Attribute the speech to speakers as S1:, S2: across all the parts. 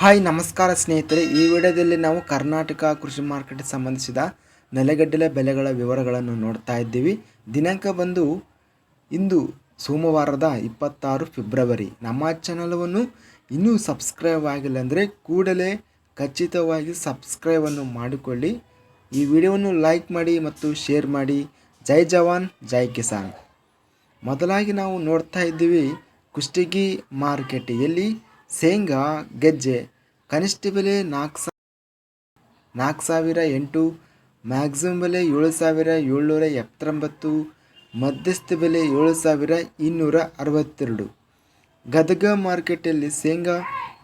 S1: Hi, ನಮಸ್ಕಾರ ಸ್ನೇಹಿತರೆ. ಈ ವಿಡಿಯೋದಲ್ಲಿ ನಾವು ಕರ್ನಾಟಕ ಕೃಷಿ ಮಾರ್ಕೆಟ್ಗೆ ಸಂಬಂಧಿಸಿದ ನೆಲೆಗಡ್ಡೆಲೆ ಬೆಲೆಗಳ ವಿವರಗಳನ್ನು ನೋಡ್ತಾ ಇದ್ದೀವಿ. ದಿನಾಂಕ ಬಂದು ಇಂದು ಸೋಮವಾರದ ಇಪ್ಪತ್ತಾರು ಫೆಬ್ರವರಿ. ನಮ್ಮ ಚಾನಲವನ್ನು ಇನ್ನೂ ಸಬ್ಸ್ಕ್ರೈಬ್ ಆಗಿಲ್ಲ ಅಂದರೆ ಕೂಡಲೇ ಖಚಿತವಾಗಿ ಸಬ್ಸ್ಕ್ರೈಬನ್ನು ಮಾಡಿಕೊಳ್ಳಿ. ಈ ವಿಡಿಯೋವನ್ನು ಲೈಕ್ ಮಾಡಿ ಮತ್ತು ಶೇರ್ ಮಾಡಿ. ಜೈ ಜವಾನ್, ಜೈ ಕಿಸಾನ್. ಮೊದಲಾಗಿ ನಾವು ನೋಡ್ತಾ ಇದ್ದೀವಿ ಕುಷ್ಟಗಿ ಮಾರುಕಟ್ಟೆಯಲ್ಲಿ ಶೇಂಗಾ ಗೆಜ್ಜೆ, ಕನಿಷ್ಠ ಬೆಲೆ ನಾಲ್ಕು ಸಾ ನಾಲ್ಕು ಸಾವಿರ ಎಂಟು ಮ್ಯಾಕ್ಸಿಮಮ್ ಬೆಲೆ ಏಳು ಸಾವಿರ ಏಳ್ನೂರ ಎಪ್ಪತ್ತೊಂಬತ್ತು, ಮಧ್ಯಸ್ಥ ಬೆಲೆ ಏಳು ಸಾವಿರ ಇನ್ನೂರ ಅರವತ್ತೆರಡು. ಗದಗ ಮಾರ್ಕೆಟಲ್ಲಿ ಶೇಂಗಾ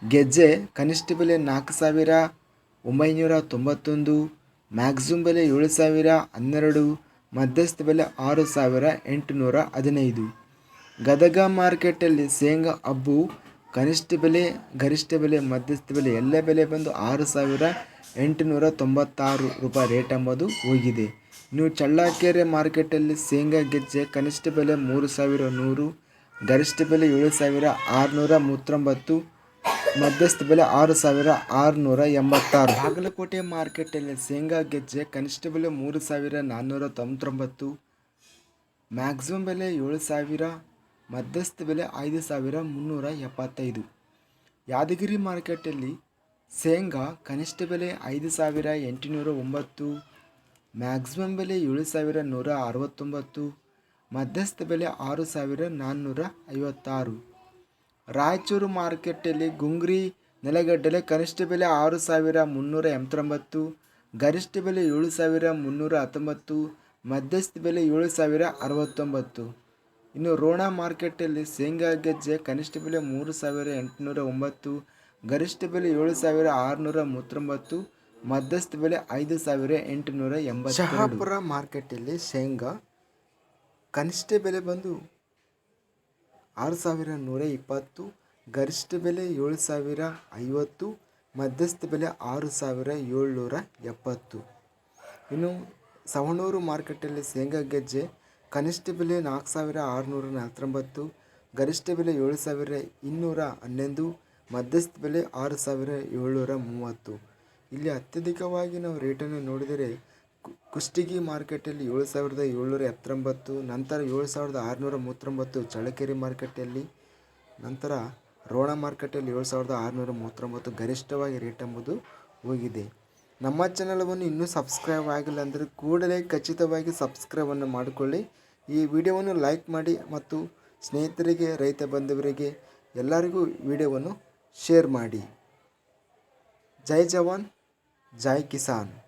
S1: ಗೆಜ್ಜೆ, ಕನಿಷ್ಠ ಬೆಲೆ ನಾಲ್ಕು ಸಾವಿರ ಒಂಬೈನೂರ ತೊಂಬತ್ತೊಂದು ಮ್ಯಾಕ್ಸಿಮಮ್ ಬೆಲೆ ಏಳು ಸಾವಿರ ಹನ್ನೆರಡು, ಮಧ್ಯಸ್ಥ ಬೆಲೆ ಆರು ಸಾವಿರ ಎಂಟುನೂರ ಹದಿನೈದು. ಗದಗ ಮಾರ್ಕೆಟಲ್ಲಿ ಶೇಂಗಾ ಹಬ್ಬು ಕನಿಷ್ಠ ಬೆಲೆ, ಗರಿಷ್ಠ ಬೆಲೆ, ಮಧ್ಯಸ್ಥ ಬೆಲೆ ಎಲ್ಲ ಬೆಲೆ ಬಂದು ಆರು ಸಾವಿರ ಎಂಟುನೂರ ತೊಂಬತ್ತಾರು ರೂಪಾಯಿ ರೇಟ್ ಎಂಬುದು ಹೋಗಿದೆ. ನೀವು ಚಳ್ಳಕೆರೆ ಮಾರ್ಕೆಟಲ್ಲಿ ಶೇಂಗಾ ಗೆಜ್ಜೆ ಕನಿಷ್ಠ ಬೆಲೆ ಮೂರು ಸಾವಿರ ನೂರು, ಗರಿಷ್ಠ ಬೆಲೆ ಏಳು ಸಾವಿರ ಆರುನೂರ ಮೂವತ್ತೊಂಬತ್ತು, ಮಧ್ಯಸ್ಥ ಬೆಲೆ ಆರು ಸಾವಿರ ಆರುನೂರ ಎಂಬತ್ತಾರು. ಬಾಗಲಕೋಟೆ ಮಾರ್ಕೆಟಲ್ಲಿ ಶೇಂಗಾ ಗೆಜ್ಜೆ ಕನಿಷ್ಠ ಬೆಲೆ ಮೂರು ಸಾವಿರ ನಾನ್ನೂರ ತೊಂಬತ್ತೊಂಬತ್ತು, ಮ್ಯಾಕ್ಸಿಮಮ್ ಬೆಲೆ ಏಳು ಸಾವಿರ ಮಧ್ಯಸ್ಥ ಬೆಲೆ ಐದು ಸಾವಿರ ಮುನ್ನೂರ ಎಪ್ಪತ್ತೈದು. ಯಾದಗಿರಿ ಮಾರ್ಕೆಟಲ್ಲಿ ಶೇಂಗಾ ಕನಿಷ್ಠ ಬೆಲೆ ಐದು ಸಾವಿರ ಎಂಟುನೂರ ಒಂಬತ್ತು, ಮ್ಯಾಕ್ಸಿಮಮ್ ಬೆಲೆ ಏಳು ಸಾವಿರ ನೂರ ಅರವತ್ತೊಂಬತ್ತು, ಮಧ್ಯಸ್ಥ ಬೆಲೆ ಆರು ಸಾವಿರ ನಾನ್ನೂರ ಐವತ್ತಾರು. ರಾಯಚೂರು ಮಾರ್ಕೆಟಲ್ಲಿ ಗುಂಗ್ರಿ ನೆಲಗಡ್ಡಲೆ ಕನಿಷ್ಠ ಬೆಲೆ ಆರು ಸಾವಿರ ಮುನ್ನೂರ ಎಂಬತ್ತೊಂಬತ್ತು, ಗರಿಷ್ಠ ಬೆಲೆ ಏಳು ಸಾವಿರ ಮುನ್ನೂರ ಹತ್ತೊಂಬತ್ತು, ಮಧ್ಯಸ್ಥ ಬೆಲೆ ಏಳು ಸಾವಿರ ಅರವತ್ತೊಂಬತ್ತು. ಇನ್ನು ರೋಣ ಮಾರ್ಕೆಟಲ್ಲಿ ಶೇಂಗಾ ಗೆಜ್ಜೆ ಕನಿಷ್ಠ ಬೆಲೆ ಮೂರು ಸಾವಿರ ಎಂಟುನೂರ ಒಂಬತ್ತು, ಗರಿಷ್ಠ ಬೆಲೆ ಏಳು ಸಾವಿರ ಆರುನೂರ ಮೂವತ್ತೊಂಬತ್ತು, ಮಧ್ಯಸ್ಥ ಬೆಲೆ ಐದು ಸಾವಿರ ಎಂಟುನೂರ ಎಂಬತ್ತು ಶಹಾಪುರ ಮಾರ್ಕೆಟಲ್ಲಿ ಶೇಂಗಾ ಕನಿಷ್ಠ ಬೆಲೆ ಬಂದು ಆರು ಸಾವಿರ ನೂರ ಇಪ್ಪತ್ತು, ಗರಿಷ್ಠ ಬೆಲೆ ಏಳು ಸಾವಿರ ಐವತ್ತು, ಮಧ್ಯಸ್ಥ ಬೆಲೆ ಆರು ಸಾವಿರ ಏಳ್ನೂರ ಎಪ್ಪತ್ತು. ಇನ್ನು ಸವಣೂರು ಮಾರ್ಕೆಟಲ್ಲಿ ಶೇಂಗಾ ಗೆಜ್ಜೆ ಕನಿಷ್ಠ ಬೆಲೆ ನಾಲ್ಕು ಸಾವಿರ ಆರುನೂರ ನಲವತ್ತೊಂಬತ್ತು, ಗರಿಷ್ಠ ಬೆಲೆ ಏಳು ಸಾವಿರ ಇನ್ನೂರ ಹನ್ನೊಂದು, ಮಧ್ಯಸ್ಥ ಬೆಲೆ ಆರು ಸಾವಿರ ಏಳ್ನೂರ ಮೂವತ್ತು. ಇಲ್ಲಿ ಅತ್ಯಧಿಕವಾಗಿ ನಾವು ರೇಟನ್ನು ನೋಡಿದರೆ ಕುಷ್ಟಗಿ ಮಾರ್ಕೆಟಲ್ಲಿ ಏಳು ಸಾವಿರದ ಏಳ್ನೂರ ಎಪ್ಪತ್ತೊಂಬತ್ತು, ನಂತರ ಏಳು ಸಾವಿರದ ಆರುನೂರ ಮೂವತ್ತೊಂಬತ್ತು ಚಳ್ಳಕೆರೆ ಮಾರ್ಕೆಟಲ್ಲಿ, ನಂತರ ರೋಣ ಮಾರ್ಕೆಟಲ್ಲಿ ಏಳು ಸಾವಿರದ ಆರುನೂರ ಮೂವತ್ತೊಂಬತ್ತು ಗರಿಷ್ಠವಾಗಿ ರೇಟ್ ಎಂಬುದು ಹೋಗಿದೆ. ನಮ್ಮ ಚಾನಲವನ್ನು ಇನ್ನೂ ಸಬ್ಸ್ಕ್ರೈಬ್ ಆಗಿಲ್ಲ ಅಂದರೆ ಕೂಡಲೇ ಖಚಿತವಾಗಿ ಸಬ್ಸ್ಕ್ರೈಬನ್ನು ಮಾಡಿಕೊಳ್ಳಿ. ಈ ವಿಡಿಯೋವನ್ನು ಲೈಕ್ ಮಾಡಿ ಮತ್ತು ಸ್ನೇಹಿತರಿಗೆ, ರೈತ ಬಂಧವರಿಗೆ ಎಲ್ಲರಿಗೂ ವಿಡಿಯೋವನ್ನು ಶೇರ್ ಮಾಡಿ. ಜೈ ಜವಾನ್, ಜೈ ಕಿಸಾನ್.